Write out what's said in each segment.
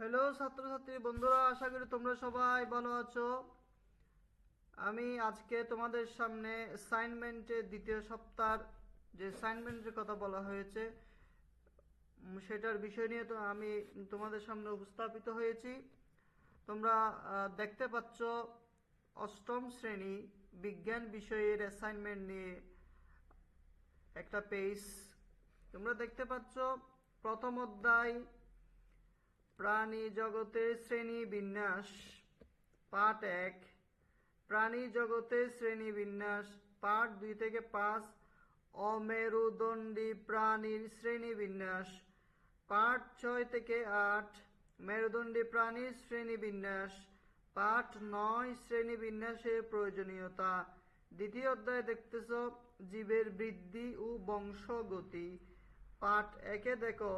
Hello ছাত্রছাত্রী বন্ধুরা, আশা করি তোমরা সবাই ভালো আছো। আমি আজকে তোমাদের সামনে অ্যাসাইনমেন্টের দ্বিতীয় সপ্তাহ যে অ্যাসাইনমেন্টের কথা বলা হয়েছে সেটার বিষয় নিয়ে তো আমি তোমাদের সামনে উপস্থাপিত হয়েছি। তোমরা দেখতে পাচ্ছ অষ্টম শ্রেণি বিজ্ঞান বিষয়ের অ্যাসাইনমেন্ট নিয়ে একটা পেজ তোমরা দেখতে পাচ্ছ প্রথম অধ্যায় প্রাণী জগতের শ্রেণি বিন্যাস, পাঠ এক। প্রাণী জগতের শ্রেণি বিন্যাস, পাঠ দুই থেকে পাঁচ। অমেরুদণ্ডী প্রাণীর শ্রেণি বিন্যাস, পাঠ ছয় থেকে আট। মেরুদণ্ডী প্রাণীর শ্রেণি বিন্যাস, পাঠ নয় শ্রেণি বিন্যাসের প্রয়োজনীয়তা। দ্বিতীয় অধ্যায় দেখতেছ, জীবের বৃদ্ধি ও বংশগতি। পাঠ একে দেখো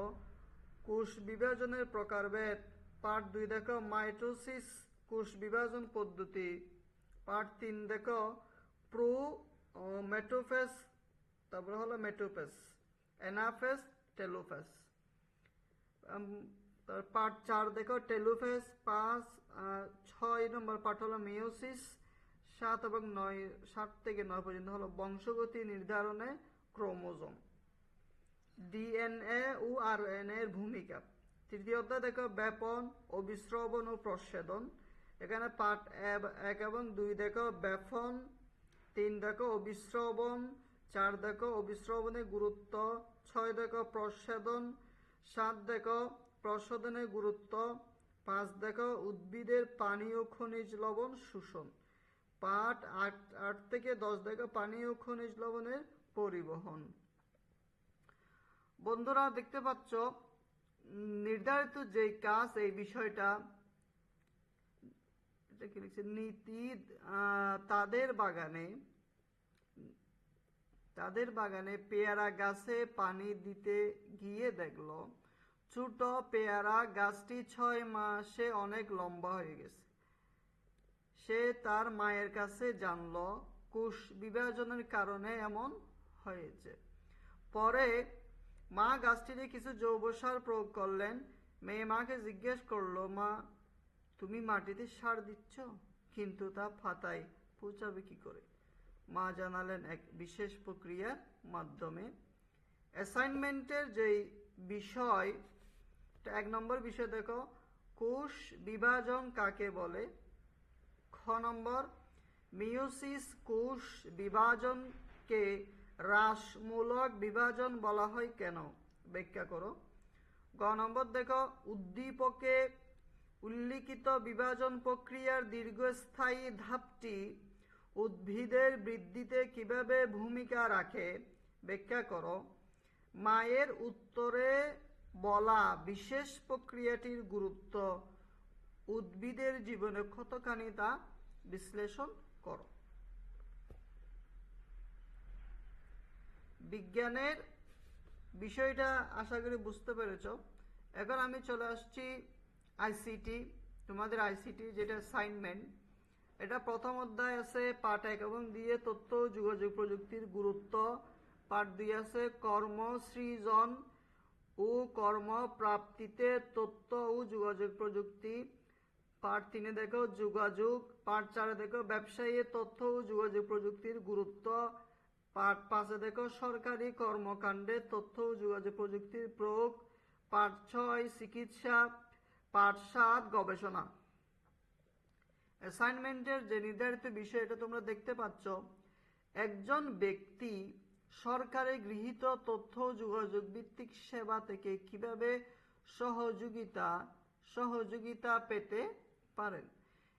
কোষ বিভাজনের প্রকারভেদ। পার্ট দুই দেখো, মাইটোসিস কোষ বিভাজন পদ্ধতি। পার্ট তিন দেখো, প্রো মেটোফেস, তারপরে হলো মেটোফেস এনাফেস টেলোফেস। পার্ট চার দেখো, টেলোফেস পাঁচ ছয় নম্বর পার্ট হলো মিওসিস সাত এবং নয়, সাত থেকে নয় পর্যন্ত হলো বংশগতি নির্ধারণে ক্রোমোজোম। ডিএনএ ও আরএনএ এর ভূমিকা। তৃতীয় অধ্যায় দেখো, ব্যাপন অবিশ্রবণ ও প্রচ্ছেদন। এখানে পার্ট এক এবং দুই দেখো, ব্যাপন, তিন দেখো অবিশ্রবণ চার দেখো অবিশ্রবণের গুরুত্ব, ছয় দেখো, প্রচ্ছেদন, সাত দেখো প্রচ্ছদনের গুরুত্ব, পাঁচ দেখো, উদ্ভিদের পানি ও খনিজ লবণ শোষণ। পাঠ আট আট থেকে দশ দেখো, পানি ও খনিজ লবণের পরিবহন। বন্ধুরা দেখতে পাচ্ছ, নির্ধারিত যে কাজ, এই বিষয়টা, এটা কি নীতি তাদের বাগানে তাদের বাগানে পেয়ারা গাছে পানি দিতে গিয়ে দেখল, ছোট পেয়ারা গাছটি ছয় মাসে অনেক লম্বা হয়ে গেছে। সে তার মায়ের কাছে জানলো কোষ বিভাজনের কারণে এমন হয়েছে। পরে মা গাছটিতে কিছু জৈব সার প্রয়োগ করলেন। মেয়ে মাকে জিজ্ঞেস করল, মা, তুমি মাটিতে সার দিচ্ছ? কিন্তু তা ফাতায় পৌঁছাবে কি করে? মা জানালেন এক বিশেষ প্রক্রিয়ার মাধ্যমে। অ্যাসাইনমেন্টের যেই বিষয় এক নম্বর বিষয় দেখো, কোষ বিভাজন কাকে বলে? খ নম্বর মিওসিস কোষ বিভাজনকে হ্রাসমূলক বিভাজন বলা হয় কেন? ব্যাখ্যা করো। গ নম্বর দেখো, উদ্দীপকে উল্লিখিত বিভাজন প্রক্রিয়ার দীর্ঘস্থায়ী ধাপটি উদ্ভিদের বৃদ্ধিতে কীভাবে ভূমিকা রাখে? ব্যাখ্যা করো। মায়ের উত্তরে বলা বিশেষ প্রক্রিয়াটির গুরুত্ব উদ্ভিদের জীবনে কতখানি তা বিশ্লেষণ করো। বিজ্ঞানের বিষয়টা আশা করি বুঝতে পেরেছ। এখন আমি চলে আসছি আইসিটি তোমাদের আইসিটি যেটা অ্যাসাইনমেন্ট এটা প্রথম অধ্যায় আছে, পাঠ এক এবং দিয়ে তথ্য, যোগাযোগ প্রযুক্তির গুরুত্ব। পাঠ দুই আছে, কর্ম, সৃজন ও কর্ম প্রাপ্তিতে তথ্য ও যোগাযোগ প্রযুক্তি। পার্ট তিনে দেখো, যোগাযোগ। পার্ট চারে দেখো, ব্যবসায়ী, তথ্য ও যোগাযোগ প্রযুক্তির গুরুত্ব। পার্ট পাঁচে দেখো, সরকারি কর্মকাণ্ডে তথ্য ও যোগাযোগ প্রযুক্তির প্রয়োগ। পার্ট ছয়, চিকিৎসা। পার্ট সাত, গবেষণা। অ্যাসাইনমেন্টের যে নির্ধারিত বিষয়, এটা তোমরা দেখতে পাচ্ছ। একজন ব্যক্তি সরকারে গৃহীত তথ্য যোগাযোগ ভিত্তিক সেবা থেকে কীভাবে সহযোগিতা সহযোগিতা পেতে পারেন?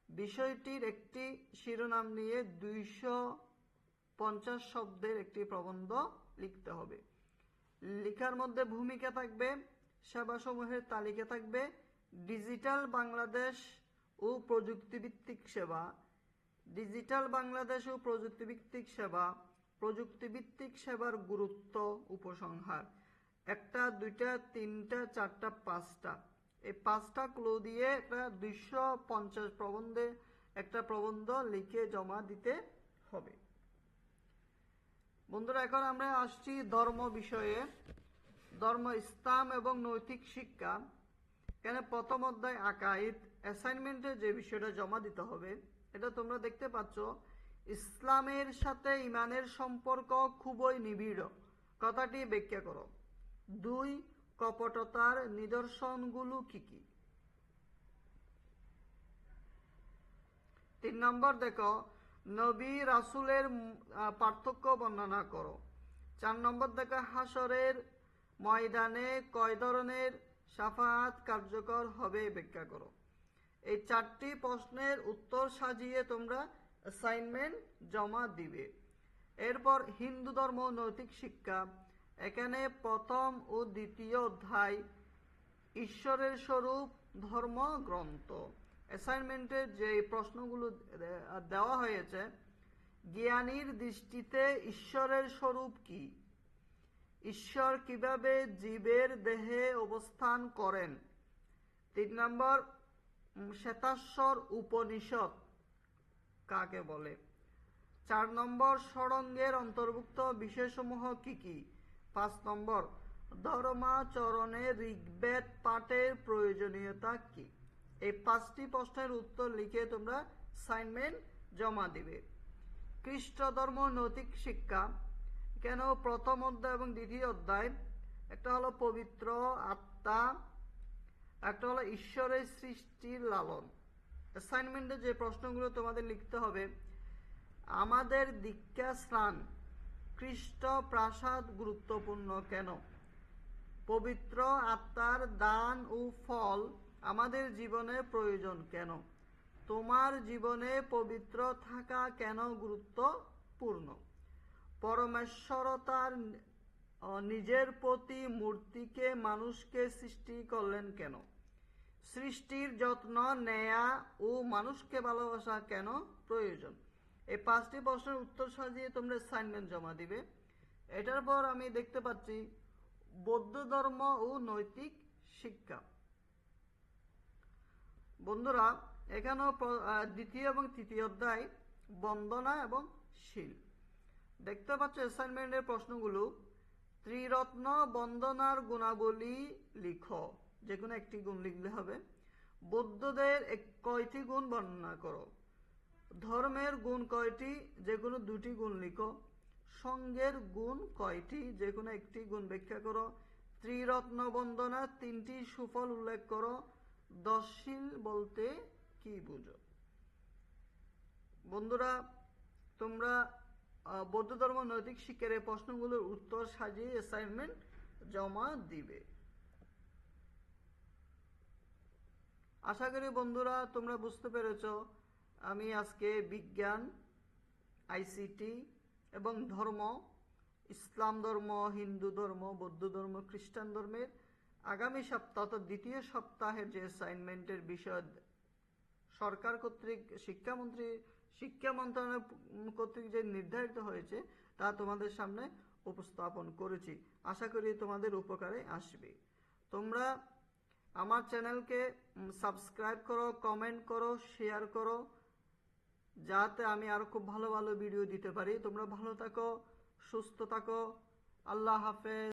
বিষয়টির একটি শিরোনাম নিয়ে দুইশো পঞ্চাশ শব্দের একটি প্রবন্ধ লিখতে হবে। লেখার মধ্যে ভূমিকা থাকবে, সেবাসমূহের তালিকা থাকবে, ডিজিটাল বাংলাদেশ ও প্রযুক্তিভিত্তিক সেবা, ডিজিটাল বাংলাদেশ ও প্রযুক্তিভিত্তিক সেবা, প্রযুক্তিভিত্তিক সেবার গুরুত্ব, উপসংহার। একটা, দুইটা, তিনটা, চারটা, পাঁচটা। এই পাঁচটা ক্লো দিয়ে একটা দুইশো পঞ্চাশ প্রবন্ধে একটা প্রবন্ধ লিখে জমা দিতে হবে। বন্ধুরা, এখন আমরা আসছি ধর্ম বিষয়ে। ধর্ম, ইসলাম এবং নৈতিক শিক্ষা। এখানে প্রথম অধ্যায়, আকাইদ। অ্যাসাইনমেন্টে যে বিষয়টা জমা দিতে হবে, এটা তোমরা দেখতে পাচ্ছ। ইসলামের সাথে ইমানের সম্পর্ক খুবই নিবিড়। কথাটি ব্যাখ্যা করো। দুই, কপটতার নিদর্শনগুলো কি কি? তিন নম্বর দেখো নবী রাসুলের পার্থক্য বর্ণনা করো। চার নম্বর দেখা হাসরের ময়দানে কয় ধরনের সাফাত কার্যকর হবে ব্যাখ্যা করো। এই চারটি প্রশ্নের উত্তর সাজিয়ে তোমরা অ্যাসাইনমেন্ট জমা দিবে। এরপর হিন্দু ধর্ম নৈতিক শিক্ষা। এখানে প্রথম ও দ্বিতীয় অধ্যায় ঈশ্বরের স্বরূপ ধর্ম গ্রন্থ অ্যাসাইনমেন্টের যে প্রশ্নগুলো দেওয়া হয়েছে, জ্ঞানীর দৃষ্টিতে ঈশ্বরের স্বরূপ কি? ঈশ্বর কীভাবে জীবের দেহে অবস্থান করেন? তিন নম্বর শ্বেতাশ্বর উপনিষদ কাকে বলে? চার নম্বর, ষড়ঙ্গের অন্তর্ভুক্ত বিষয়সমূহ কি কি? পাঁচ নম্বর, ধর্মাচরণে ঋগ্বেদ পাঠের প্রয়োজনীয়তা কি? এই পাঁচটি প্রশ্নের উত্তর লিখে তোমরা অ্যাসাইনমেন্ট জমা দিবে। খ্রিস্ট ধর্ম নৈতিক শিক্ষা, কেন প্রথম অধ্যায় এবং দ্বিতীয় অধ্যায়? একটা হলো পবিত্র আত্মা, একটা হলো ঈশ্বরের সৃষ্টির লালন। অ্যাসাইনমেন্টে যে প্রশ্নগুলো তোমাদের লিখতে হবে, আমাদের দীক্ষা স্নান খ্রিস্ট প্রাসাদ গুরুত্বপূর্ণ কেন? পবিত্র আত্মার দান ও ফল আমাদের জীবনে প্রয়োজন কেন? তোমার জীবনে পবিত্র থাকা কেন গুরুত্বপূর্ণ? পরমেশ্বরতার নিজের প্রতি মূর্তিকে মানুষকে সৃষ্টি করলেন কেন? সৃষ্টির যত্ন, নেয়া ও মানুষকে ভালোবাসা কেন প্রয়োজন? এই পাঁচটি প্রশ্নের উত্তর সাজিয়ে তোমরা অ্যাসাইনমেন্ট জমা দিবে। এটার পর আমি দেখতে পাচ্ছি বৌদ্ধ ধর্ম ও নৈতিক শিক্ষা। বন্ধুরা, এখানেও দ্বিতীয় এবং তৃতীয় অধ্যায় বন্দনা এবং শীল। দেখতে পাচ্ছ অ্যাসাইনমেন্টের প্রশ্নগুলো। ত্রিরত্ন বন্দনার গুণাবলী লিখো। যে কোনো একটি গুণ লিখলে হবে। বৌদ্ধদের এক- কয়টি গুণ বর্ণনা করো? ধর্মের গুণ কয়টি? যে কোনো দুটি গুণ লিখো। সঙ্গের গুণ কয়টি? যে কোনো একটি গুণ ব্যাখ্যা করো। ত্রিরত্ন বন্দনা তিনটি সুফল উল্লেখ করো। দশশীল বলতে কি বুঝো? বন্ধুরা, তোমরা বৌদ্ধ ধর্ম নৈতিক শিক্ষার এই প্রশ্নগুলোর উত্তর সাজিয়ে অ্যাসাইনমেন্ট জমা দিবে। আশা করি বন্ধুরা, তোমরা বুঝতে পেরেছ, আমি আজকে বিজ্ঞান, আইসিটি এবং ধর্ম, ইসলাম ধর্ম, হিন্দু ধর্ম, বৌদ্ধ ধর্ম, খ্রিস্টান ধর্মের আগামী সপ্তাহ দ্বিতীয় সপ্তাহের যে অ্যাসাইনমেন্টের বিষয়, সরকার কর্তৃক, শিক্ষামন্ত্রী, শিক্ষা মন্ত্রণালয় কর্তৃক যে নির্ধারিত হয়েছে, তা তোমাদের সামনে উপস্থাপন করেছি। আশা করি তোমাদের উপকারে আসবে। তোমরা আমার চ্যানেলকে সাবস্ক্রাইব করো কমেন্ট করো শেয়ার করো, যাতে আমি আরও খুব ভালো ভালো ভিডিও দিতে পারি। তোমরা ভালো থাকো, সুস্থ থাকো। আল্লাহ হাফেজ।